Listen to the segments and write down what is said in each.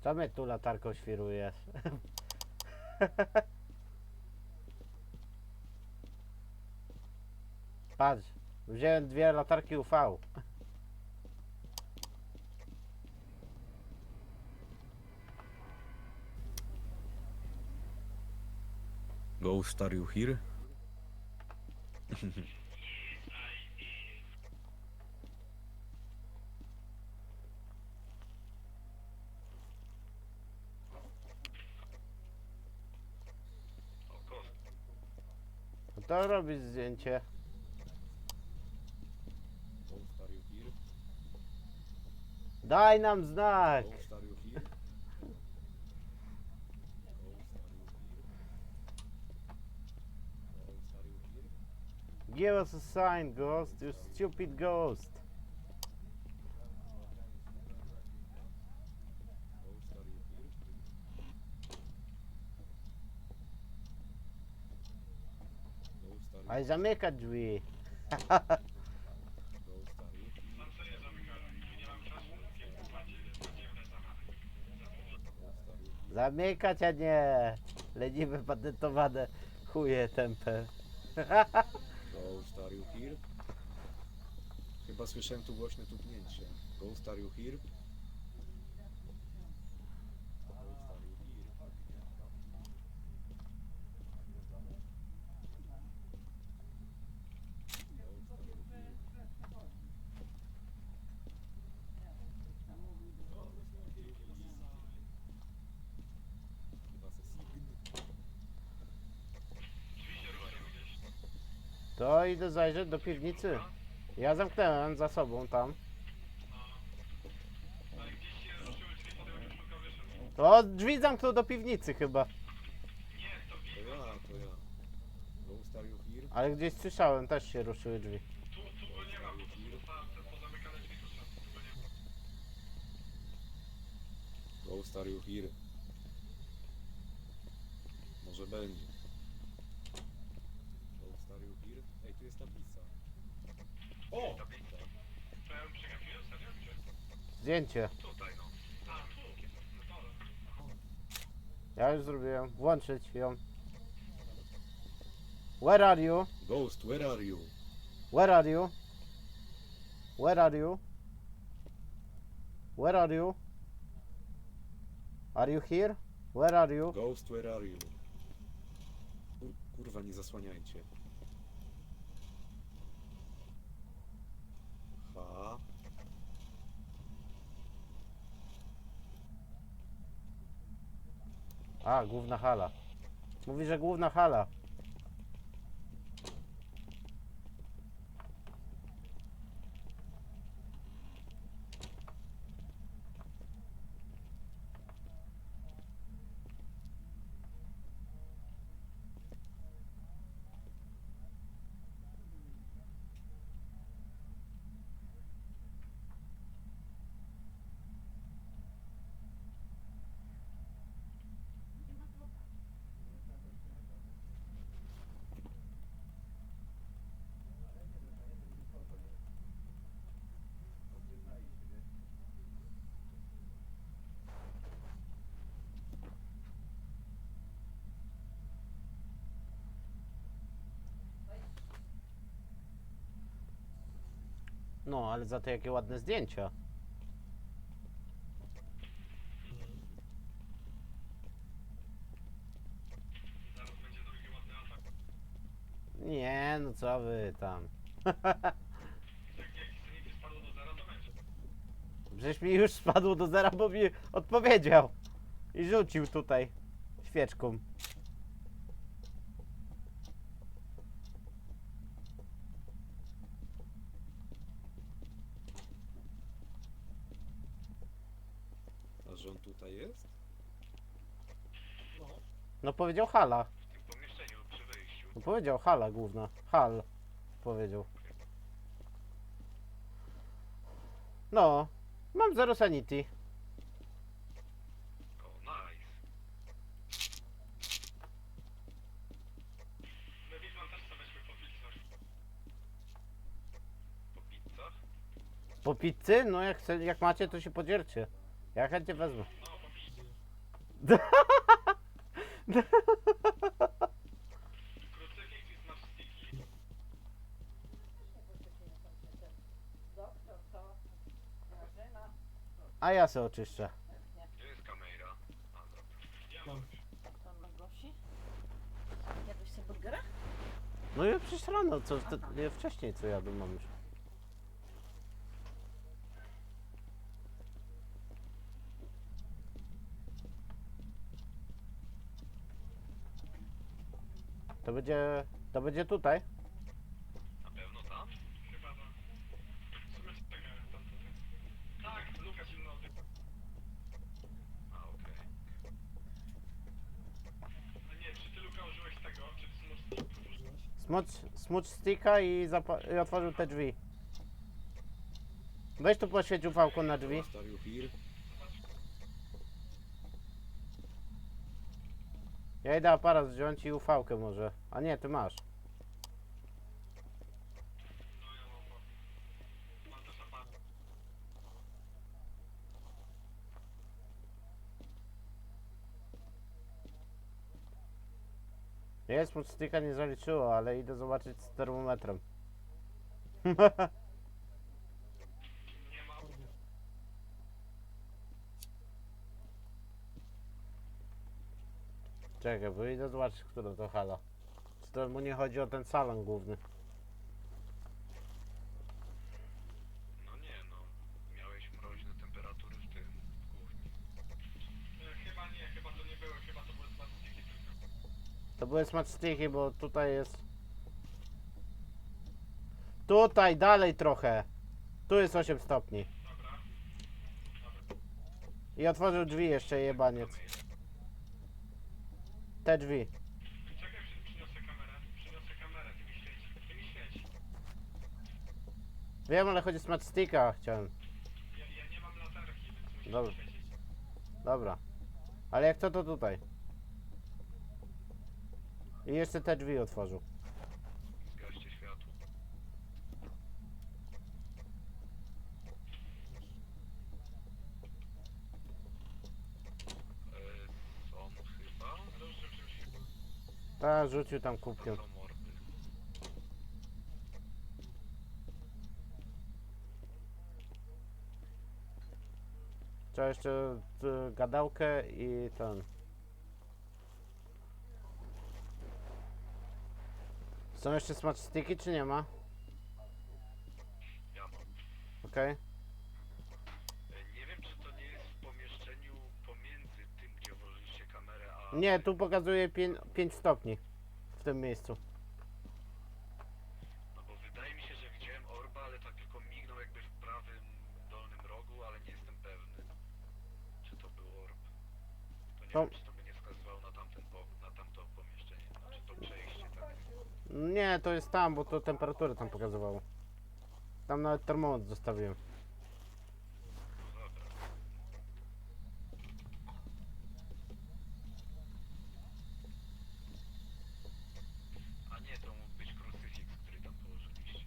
Co mnie tu latarką świrujesz? Patrz, wziąłem dwie latarki UV. Ghost, are you here? No To robić zdjęcie. Daj nam znak! Give us a sign, ghost, you stupid. Ghost, are you here? Ghost, are you Ale zamykać drzwi. Zamykać, a nie. Leniwe, patentowane chuje tępe. Ghost, are you here? Chyba słyszałem tu głośne tupnięcie. Ghost, are you here? Ghost, are you here? Ghost, are you here? Chyba se sign. To idę zajrzeć do piwnicy. Ja zamknąłem za sobą tam. To drzwi zamknął do piwnicy chyba. To ja, to ja. Are you here? Ale gdzieś słyszałem, też się ruszyły drzwi. Ghost, are you here? Ghost, are you here? Może będzie. Ghost, are you here? Ej, tu jest tablica. O! Zdjęcie. Ja już zrobiłem. Włączyć ją. Where are you? Ghost, where are you? Where are you? Where are you? Where are you? Are you here? Where are you? Ghost, where are you? Kur, kurwa, nie zasłaniajcie. A, główna hala. Mówi, że główna hala. No, ale za to jakie ładne zdjęcia. Nie, no co wy tam. Przecież mi już spadło do zera, bo mi odpowiedział. I rzucił tutaj świeczką. A że on tutaj jest? No powiedział hala. W tym pomieszczeniu przy wejściu. No powiedział hala główna. Hal. Powiedział. No. Mam zero sanity. O, nice. My Witman też chcemy po pizzach. Po pizzach? Po pizzy? No jak, chce, jak macie, to się podzielcie. Ja chętnie wezmę. No, po pizzy. Krucyfiks. A ja se oczyszczę. Gdzie jest kamera? A, dobra. Ja mam. Pan Maglosi? Jadłeś sobie burgera? No i przecież rano, co to, nie wcześniej co jadłem mam już. To będzie, to będzie tutaj? Na pewno tam? Chyba tak. W sumie czekaj, tam tutaj. Tak, Luka zimno oddycha. A, okej. No nie, czy ty Luka użyłeś tego, czy ty stick użyłeś? Smudge, smudge sticka i, zapa- i otworzył te drzwi. Weź tu poświeć ufałką na drzwi. Are you here? Ja idę aparat wziąć i ufałkę może. A nie, ty masz. Nie, smudge sticka nie zaliczyło, ale idę zobaczyć z termometrem. Nie ma. Czekaj, bo idę zobaczyć, która to hala. Czy to mu nie chodzi o ten salon główny? No nie, no. Miałeś mroźne temperatury w tym w kuchni. E, Chyba nie, chyba to nie były, chyba to były tylko. To były smart sticky, bo tutaj jest... Tutaj, dalej trochę. Tu jest 8 stopni. Dobra. I otworzył drzwi jeszcze jebaniec. Te drzwi. Czekaj, przy- przyniosę kamerę. Przyniosę kamerę, ty mi. Wiem, ale chodzi smart sticka chciałem. Ja, ja nie mam latarki, więc Dobra. mi świecić. Dobra. Ale jak co to tutaj? I jeszcze te drzwi otworzył. Zgaście światło. E, są chyba? Rozrzucił czymś chyba. Ta rzucił tam kubkiem. mordy. Trzeba jeszcze y, gadałkę i ten. Są jeszcze sticky czy nie ma? Ja mam. Okej. Nie, tu pokazuje 5 stopni. W tym miejscu. No bo wydaje mi się, że widziałem orba, ale tak tylko mignął jakby w prawym dolnym rogu, ale nie jestem pewny, czy to był orb. To nie To- wiem, czy to by nie wskazywało na tamten bok, na tamto pomieszczenie, znaczy to przejście, tak. Nie, to jest tam, bo to temperaturę tam pokazywało. Tam nawet termometr zostawiłem. No dobra. A nie, to mógł być krucyfiks, który tam położyliście.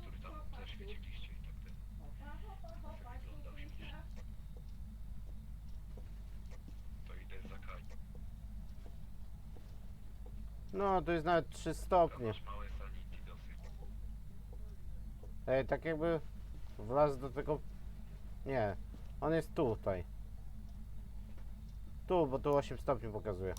Który tam zaświeciliście i tak ten. Wyglądał śmiesznie. To idę za Kaj. No, to jest nawet 3 Tam stopnie. Ej, tak jakby wlazł do tego... Nie, on jest tutaj. Tu, bo tu 8 stopni pokazuje.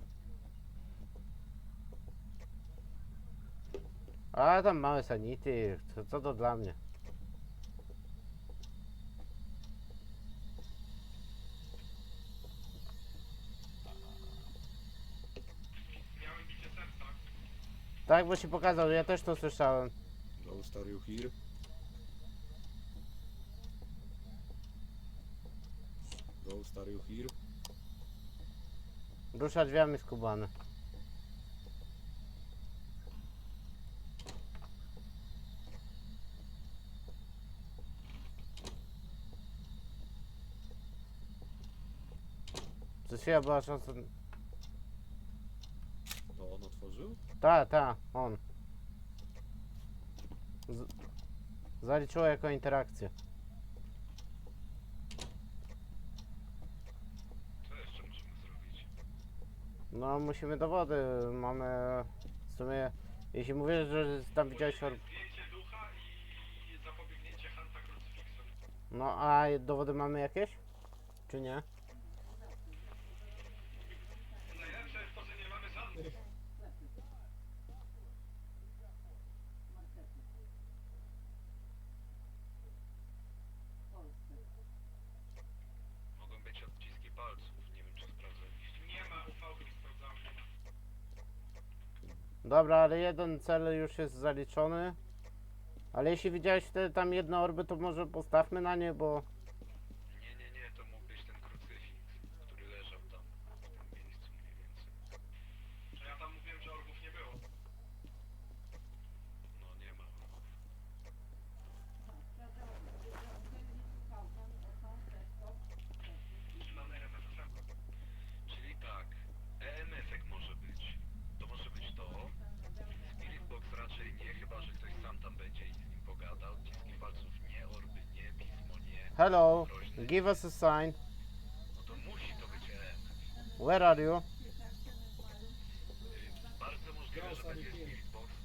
A tam małe sanity, co to dla mnie? Tak, bo się pokazał, ja też to słyszałem. Ghost, are you here? Are you here? Rusza drzwiami skubany. Przez chwilę była szansa... To on otworzył? Ta, ta, on. Z... Zaliczyło jako interakcję. Co jeszcze możemy zrobić? No musimy dowody, mamy w sumie, jeśli mówisz, że tam widziałeś orb... Zdjęcie ducha i zapobiegnięcie Hanta. No a dowody mamy jakieś? Czy nie? Najlepsze jest to, że nie mamy żadnych. Mogą być odciski palców, nie wiem czy sprawdzaliście. Nie ma ufałki, sprawdzałem. Dobra, ale jeden cel już jest zaliczony. Ale jeśli widziałeś wtedy tam jedne orby, to może postawmy na nie, bo... Nie, nie, nie, to mógł być ten krucyfiks, który leżał tam, w tym miejscu mniej więcej. Że ja tam mówiłem, że orgów nie było. No nie ma orgów. Mam RMF. Czyli tak, EMF jak może być. To może być to. Spirit Box raczej nie, chyba że ktoś sam tam będzie i z nim pogada. Odciski palców nie, orby nie, pismo nie. Hello, give us a sign. Where are you? Bardzo.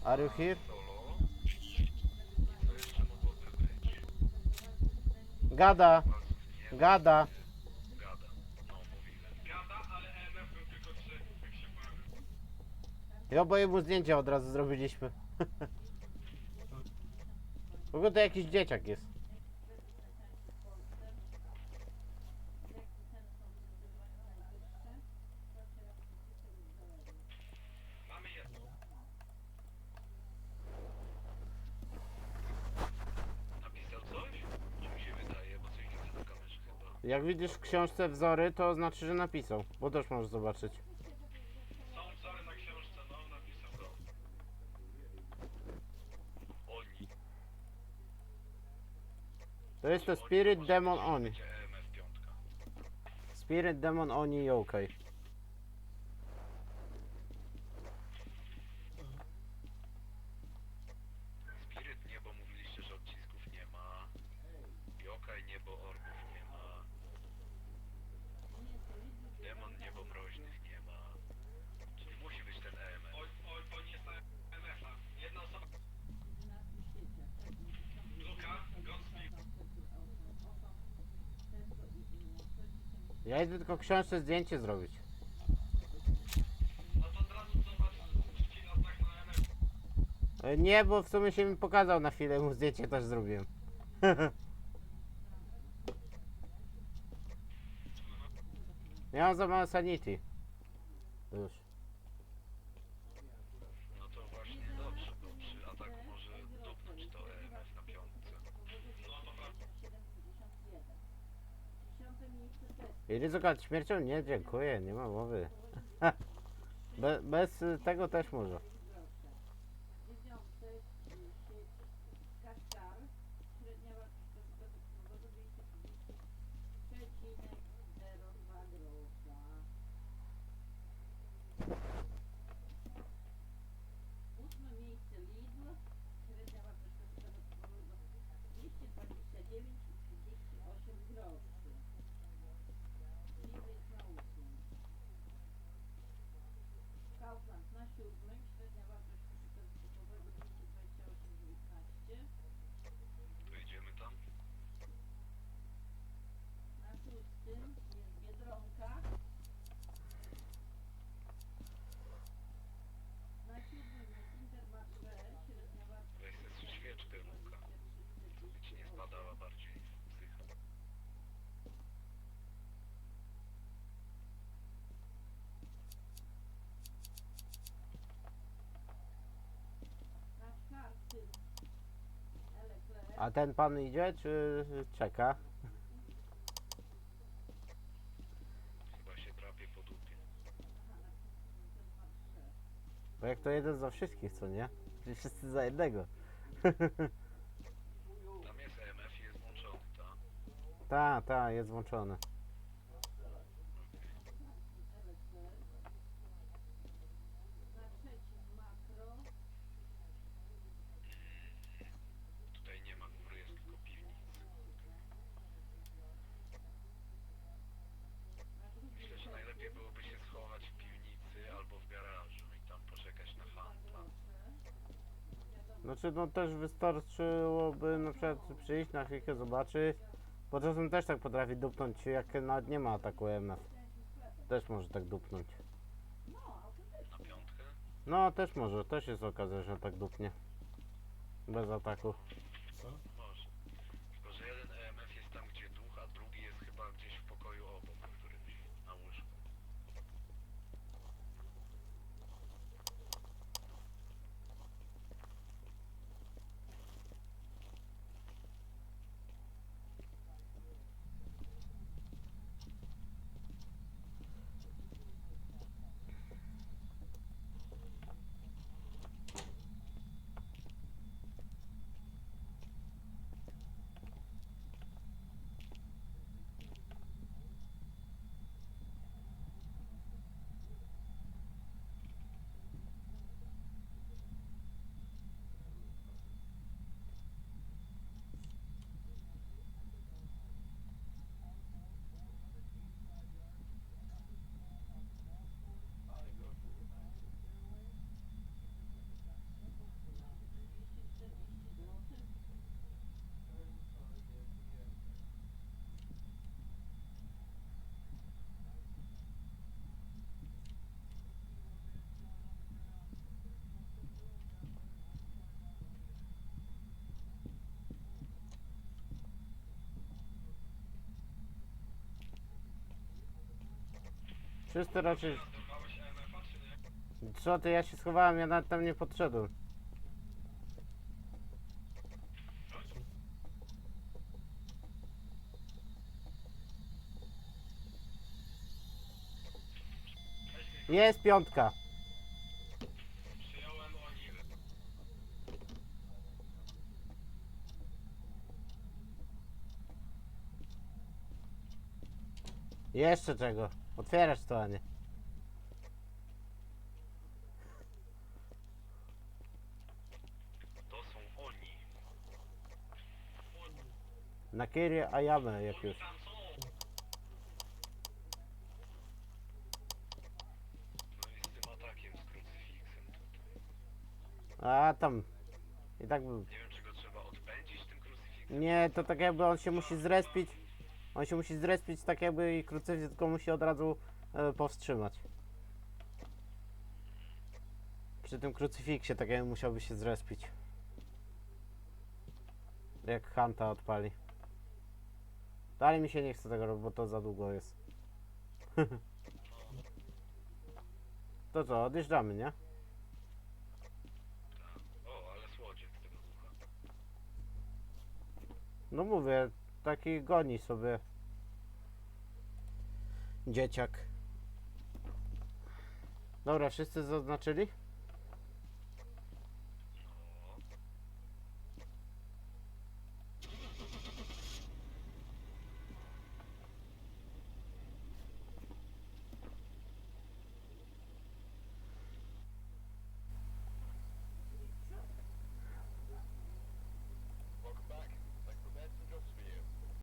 Are you here? Gada, gada. gada. No mówiłem. Gada, ale EMF był tylko. I oboje mu zdjęcia od razu zrobiliśmy. W ogóle to jakiś dzieciak jest. Mamy jedno. Napisał coś? Czy mi się wydaje, bo coś widzę na kamerze chyba. Jak widzisz w książce wzory, to znaczy, że napisał. Bo też możesz zobaczyć. Są wzory na książce, no napisał to. Oni. To jest to Spirit Demon Oni. Spirit Demon Oni Yokai. Spirit niebo mówiliście, że odcisków nie ma. Jokaj niebo orbów nie ma. Demon niebo mroźnych nie ma. Czyli musi być ten EMF. Oj, oj, to nie jest EMF-a. Jedna osoba. Luka, Godspeed. Ja idę tylko książce zdjęcie zrobić. No to od razu zobacz, ci na znak na EMF. E, Nie, bo w sumie się mi pokazał na chwilę, mu zdjęcie też zrobiłem. Miałem za małe sanity. Już. No to właśnie dobrze, bo przy ataku może dupnąć to EMF na piątce. No to prawda. I ryzyko śmiercią? Nie, dziękuję, nie ma mowy. Be, bez tego też może. A ten pan idzie, czy czeka? Chyba się drapie po dupie. Bo jak to jeden za wszystkich, co nie? Czyli wszyscy za jednego. Tam jest EMF i jest włączony, tak? Ta, ta, jest włączone. Na trzecim makro. Tutaj nie ma góry, jest tylko piwnic. Na drugim Myślę, że najlepiej byłoby się schować w piwnicy Znaczy, no też wystarczyłoby na przykład przyjść na chwilkę, zobaczyć. Bo czasem też tak potrafi dupnąć, jak nawet nie ma ataku EMF. Też może tak dupnąć. Na piątkę? No, też może, też jest okazja, że tak dupnie. Bez ataku. Co? Może. Tylko, że jeden EMF jest tam, gdzie duch, a drugi jest chyba gdzieś w pokoju obok, na którymś, na łóżku. Wszyscy raczej... Co ty, ja się schowałem, ja nawet tam nie podszedłem. Jest piątka. Przyjąłem oni. Jeszcze czego? Otwierasz to, a nie. To są oni. Na Kirie Ayame jak już. Tam są. No i z tym atakiem z krucyfiksem tutaj. A tam. I tak był. Nie wiem, czy go trzeba odpędzić tym krucyfiksem. Nie, to tak jakby on się musi zrespić. On się musi zrespić tak jakby i krucyfiks tylko musi od razu e, powstrzymać. Przy tym krucyfiksie tak jakby musiałby się zrespić. Jak Hanta odpali. Dalej mi się nie chce tego robić, bo to za długo jest. to co, odjeżdżamy, nie? O, ale słodziek tego ducha. No mówię, taki goni sobie dzieciak. Dobra, wszyscy zaznaczyli?